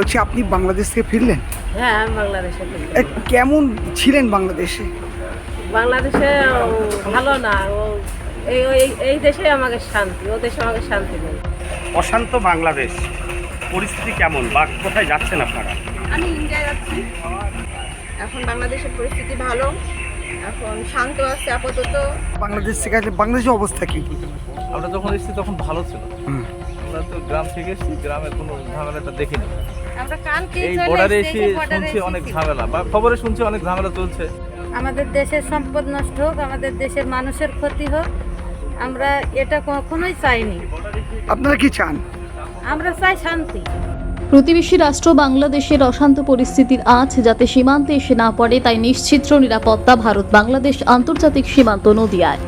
বলছি আপনি বাংলাদেশ থেকে ফিরলেন? হ্যাঁ আমি বাংলাদেশে। এ, কেমন ছিলেন বাংলাদেশে? বাংলাদেশে ও ভালো না ও এই এই- এই দেশে আমাকে শান্তি ও দেশে আমাকে শান্তি নেই। অশান্ত বাংলাদেশ পরিস্থিতি কেমন বা কোথায় যাচ্ছেন আপনারা? আমি ইন্ডিয়ায় যাচ্ছি এখন বাংলাদেশের পরিস্থিতি ভালো এখন শান্ত আছে আপাতত। বাংলাদেশ থেকে আসলে বাংলাদেশের অবস্থা কি? আমরা যখন এসেছি তখন ভালো ছিল। হুম। আমরা তো গ্রাম থেকে এসেছি গ্রামে কোনো ঝামেলাটা দেখিনি। এই বর্ডারে এসে শুনছি অনেক ঝামেলা। বা খবরে শুনছি অনেক ঝামেলা চলছে। আমাদের দেশের সম্পদ নষ্ট হোক আমাদের দেশের মানুষের ক্ষতি হোক আমরা এটা কখনোই চাইনি। আপনারা কি চান? আমরা চাই শান্তি। প্রতিবেশী রাষ্ট্র বাংলাদেশের অশান্ত পরিস্থিতির আঁচ যাতে সীমান্তে এসে না পড়ে তাই নিশ্চিত্র নিরাপত্তা ভারত বাংলাদেশ আন্তর্জাতিক সীমান্ত নদিয়ায়।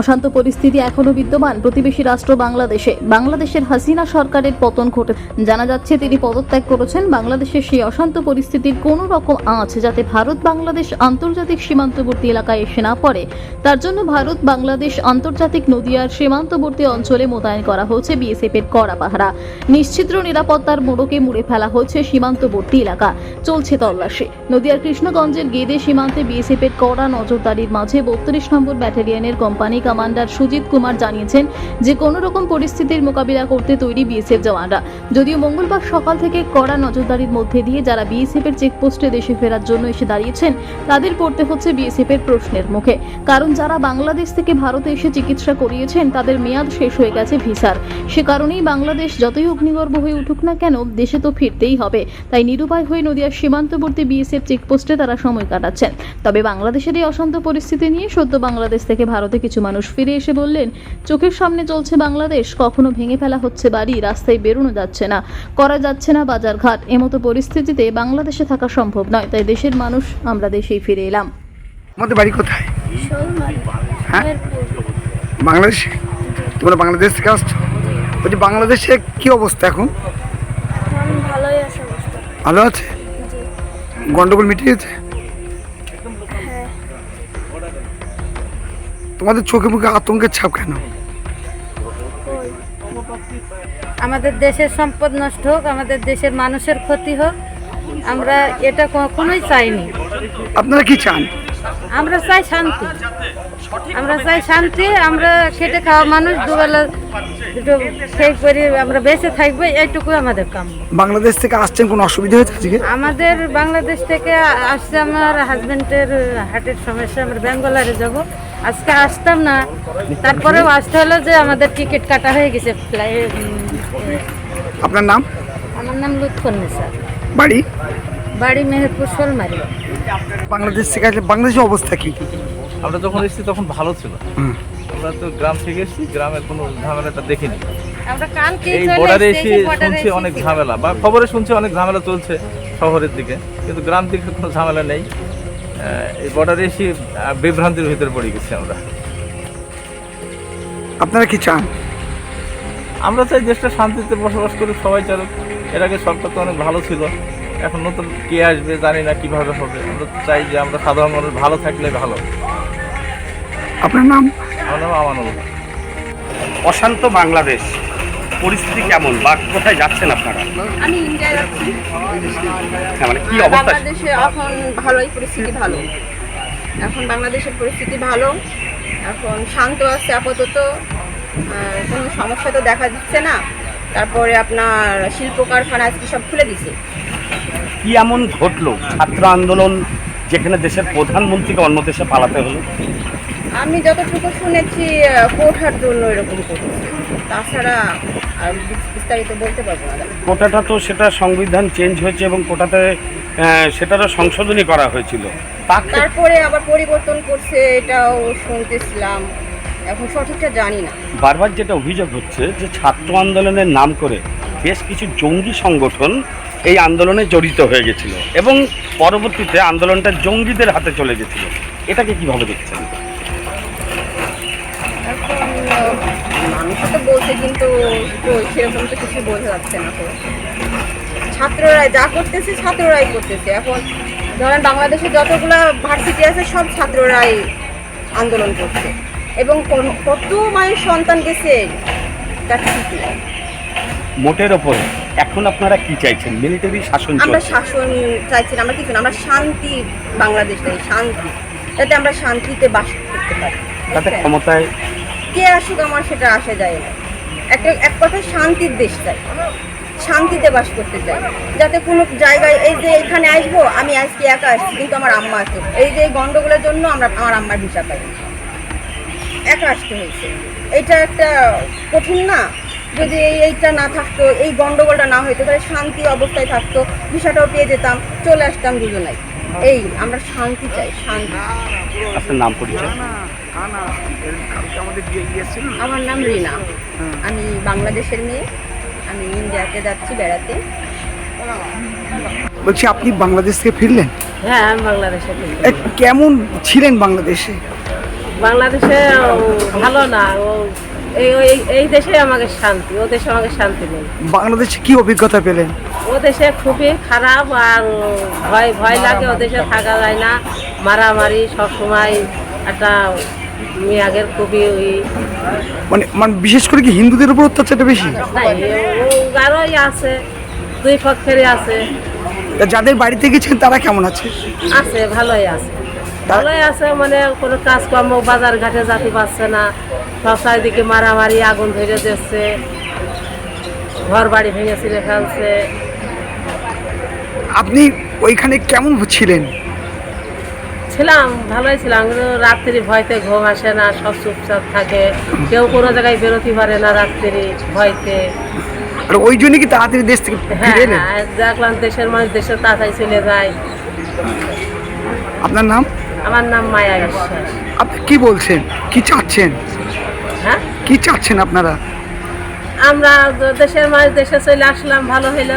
অশান্ত পরিস্থিতি এখনও বিদ্যমান প্রতিবেশী রাষ্ট্র বাংলাদেশে। বাংলাদেশের হাসিনা সরকারের পতন ঘটে। জানা যাচ্ছে, তিনি পদত্যাগ করেছেন। বাংলাদেশের সেই অশান্ত পরিস্থিতির কোনো রকম আঁচ যাতে ভারত বাংলাদেশ আন্তর্জাতিক সীমান্তবর্তী এলাকায় এসে না পড়ে, তার জন্য ভারত বাংলাদেশ আন্তর্জাতিক নদিয়ার সীমান্তবর্তী অঞ্চলে মোতায়েন করা হয়েছে বিএসএফ এর কড়া পাহারা। নিশ্চিত্র নিরাপত্তার মোড়কে মুড়ে ফেলা হচ্ছে সীমান্তবর্তী এলাকা। চলছে তল্লাশি। নদিয়ার কৃষ্ণগঞ্জের গেদে সীমান্তে বিএসএফ এর কড়া নজরদারির মাঝে বত্রিশ নম্বর ব্যাটালিয়নের কোম্পানি কমান্ডার সুজিত কুমার জানিয়েছেন যে কোনো রকম পরিস্থিতির মোকাবিলা করতে তৈরি বিএসএফ জওয়ানরা। যদিও মঙ্গলবার সকাল থেকে কড়া নজরদারির মধ্যে দিয়ে যারা বিএসএফ এর চেকপোস্টে দেশে ফেরার জন্য এসে দাঁড়িয়েছেন, তাদের পড়তে হচ্ছে বিএসএফ এর প্রশ্নের মুখে। কারণ যারা বাংলাদেশ থেকে ভারতে এসে চিকিৎসা করিয়েছেন, তাদের মেয়াদ শেষ হয়ে গেছে ভিসার। সে কারণেই বাংলাদেশ যতই অগ্নিগর্ভ হয়ে উঠুক না কেন, দেশে তো ফিরতেই হবে। তাই নিরুপায় হয়ে নদিয়ার সীমান্তবর্তী বিএসএফ চেকপোস্টে তারা সময় কাটাচ্ছেন। তবে বাংলাদেশের এই অশান্ত পরিস্থিতি নিয়ে সদ্য বাংলাদেশ থেকে ভারতে কিছু মানুষ ফিরে এসে বললেন চোখের সামনে চলছে বাংলাদেশ কখনো ভেঙে ফেলা হচ্ছে বাড়ি রাস্তায় বেরোনো যাচ্ছে না করা যাচ্ছে না বাজারঘাট এমতো পরিস্থিতিতে বাংলাদেশে থাকা সম্ভব নয় তাই দেশের মানুষ আমরা দেশেই ফিরে এলাম। আমাদের বাড়ি কোথায়? হ্যাঁ? বাংলাদেশে? তোমরা বাংলাদেশ থেকে আসছো? বলছি বাংলাদেশে কি অবস্থা এখন? ভালোই আছে অবস্থা। ভালো আছে? গন্ডগোল মিটিয়েছে? তোমাদের চোখে মুখে আতঙ্কের ছাপ কেন? আমাদের দেশের সম্পদ নষ্ট হোক আমাদের দেশের মানুষের ক্ষতি হোক আমরা এটা কখনোই চাইনি। আপনারা কি চান? আমরা চাই শান্তি। আমরা চাই শান্তি আমরা খেটে খাওয়া মানুষ দুবেলা দুটো সেই করে আমরা বেঁচে থাকব এইটুকু আমাদের কাম বাংলাদেশ থেকে আসছেন কোনো অসুবিধা হয়েছে আজকে? আমাদের বাংলাদেশ থেকে আসছে আমার হাজবেন্ডের হার্টের সমস্যা আমরা বেঙ্গলারে যাব। আজকে আসতাম না তারপরেও আসতে হলো যে আমাদের টিকিট কাটা হয়ে গেছে ফ্লাইট আপনার নাম? আমার নাম লুৎফন্নেসা বাড়ি? বাড়ি মেহেরপুর শোলমারি। বাংলাদেশ থেকে আসলে বাংলাদেশের অবস্থা কি? আমরা যখন এসেছি তখন ভালো ছিল। আমরা তো গ্রাম থেকে এসেছি গ্রামের কোনো ঝামেলাটা দেখিনি। এই বর্ডারে এসে শুনছি অনেক ঝামেলা বা খবরে শুনছি অনেক ঝামেলা চলছে শহরের দিকে কিন্তু গ্রাম দিকে কোনো ঝামেলা নেই। এই বর্ডারে এসে বিভ্রান্তির ভিতরে পড়ে গেছি আমরা। আপনারা কি চান? আমরা চাই দেশটা শান্তিতে বসবাস করে সবাই চালুক। এর আগে সরকার তো অনেক ভালো ছিল। এখন নতুন কে আসবে জানি না কীভাবে হবে। আমরা চাই যে আমরা সাধারণ মানুষ ভালো থাকলে ভালো। আপনার নাম? অশান্ত বাংলাদেশ পরিস্থিতি কেমন? বা কোথায় যাচ্ছেন আপনারা? আমি ইন্ডিয়ায় যাচ্ছি। হ্যাঁ মানে কি অবস্থা? বাংলাদেশে এখন ভালোই পরিস্থিতি ভালো। এখন বাংলাদেশের পরিস্থিতি ভালো। এখন শান্ত আছে আপাতত। আহ, কোনো সমস্যা তো দেখা দিচ্ছে না। তারপরে আপনার শিল্প কারখানা আজকে সব খুলে দিছে। কি এমন ঘটলো? ছাত্র আন্দোলন যেখানে দেশের প্রধানমন্ত্রীকে অন্য দেশে পালাতে হলো? আমি যতটুকু শুনেছি কোঠার জন্য এরকম করছে। তাছাড়া আর বিস্তারিত বলতে পারব না। কোটাটা তো সেটা সংবিধান চেঞ্জ হয়েছে এবং কোটাতে সেটারও সংশোধনী করা হয়েছিল। তারপরে আবার পরিবর্তন করছে এটাও শুনতেছিলাম। এখন সঠিকটা জানি না। বারবার যেটা অভিযোগ হচ্ছে যে ছাত্র আন্দোলনের নাম করে বেশ কিছু জঙ্গি সংগঠন এই আন্দোলনে জড়িত হয়ে গেছিল এবং পরবর্তীতে আন্দোলনটা জঙ্গিদের হাতে চলে গেছিল। এটাকে কীভাবে দেখছেন? মানুষ তো বলছে কিন্তু সেরকম তো কিছু বোঝা যাচ্ছে না তো। ছাত্ররাই যা করতেছে ছাত্ররাই করতেছে। এখন ধরেন বাংলাদেশে যতগুলো ভার্সিটি আছে সব ছাত্ররাই আন্দোলন করছে। এবং কত মায়ের সন্তান গেছে তার ঠিক নেই। মোটের ওপরে। এখন আপনারা কি চাইছেন? মিলিটারি শাসন আমরা শাসন চাইছি আমরা কিছু না আমরা শান্তি বাংলাদেশ শান্তি। যাতে আমরা শান্তিতে বাস করতে পারি। তাতে ক্ষমতায় কে আসুক আমার সেটা আসে যায় না। একটা, এক কথায় শান্তির দেশ চাই। শান্তিতে বাস করতে চাই। যাতে কোনো জায়গায় এই যে এখানে আসব, আমি আজকে একা আসছি, কিন্তু আমার আম্মা আছে। এই যে এই গন্ডগোলের জন্য আমরা, আমার আম্মার ভিসা পাই। একা আসতে হয়েছে। এটা একটা কঠিন না? যদি এই, এইটা না থাকতো, এই গন্ডগোলটা না হইতো, তাহলে শান্তি অবস্থায় থাকতো, ভিসাটাও পেয়ে যেতাম, চলে আসতাম দুজনাই। এই, আমরা শান্তি চাই, শান্তি। আপনার নাম পরিচয়? আমার নাম রিনা। আমি বাংলাদেশের মেয়ে। আমি ইন্ডিয়াতে যাচ্ছি বেড়াতে। বলছি আপনি বাংলাদেশ থেকে ফিরলেন? হ্যাঁ আমি বাংলাদেশে। কেমন ছিলেন বাংলাদেশে? বাংলাদেশে ভালো না ও এই এই- এই দেশে আমাকে শান্তি ও দেশে আমাকে শান্তি নেই। বাংলাদেশে কি অভিজ্ঞতা পেলেন? ও দেশে খুবই খারাপ আর ভয় ভয় লাগে ও দেশে থাকা যায় না। মারামারি সবসময় একটা মেয়াগের খুবই ওই মানে মানে বিশেষ করে কি হিন্দুদের উপর অত্যাচারটা বেশি? আরোই আছে দুই পক্ষেরই আছে। তা যাদের বাড়িতে গেছেন তারা কেমন আছে? আছে ভালোই আছে। ভালোই আছে মানে কোনো কাজকর্ম বাজার ঘাটে যেতে পারছে না। সব চারিদিকে মারামারি আগুন ধরে দিচ্ছে। ঘর বাড়ি ভেঙে ছিঁড়ে ফেলছে। আপনি ওইখানে কেমন ছিলেন? ছিলাম ভালোই ছিলাম কিন্তু রাত্রি ভয়তে ঘুম আসে না সব চুপচাপ থাকে। কেউ কোনো জায়গায় বেরোতে পারে না রাত্রি ভয়তে। আর ওই জন্য কি তাড়াতাড়ি দেশ থেকে হ্যাঁ হ্যাঁ দেখলাম দেশের মানুষ দেশের তাড়াতাড়ি চলে যায়। আপনার নাম? আমার নাম মায়া বিশ্বাস আপনি কি বলছেন? কি চাচ্ছেন? হ্যাঁ? কি চাচ্ছেন আপনারা? আমরা দেশের মানুষ দেশে চলে আসলাম ভালো হইল।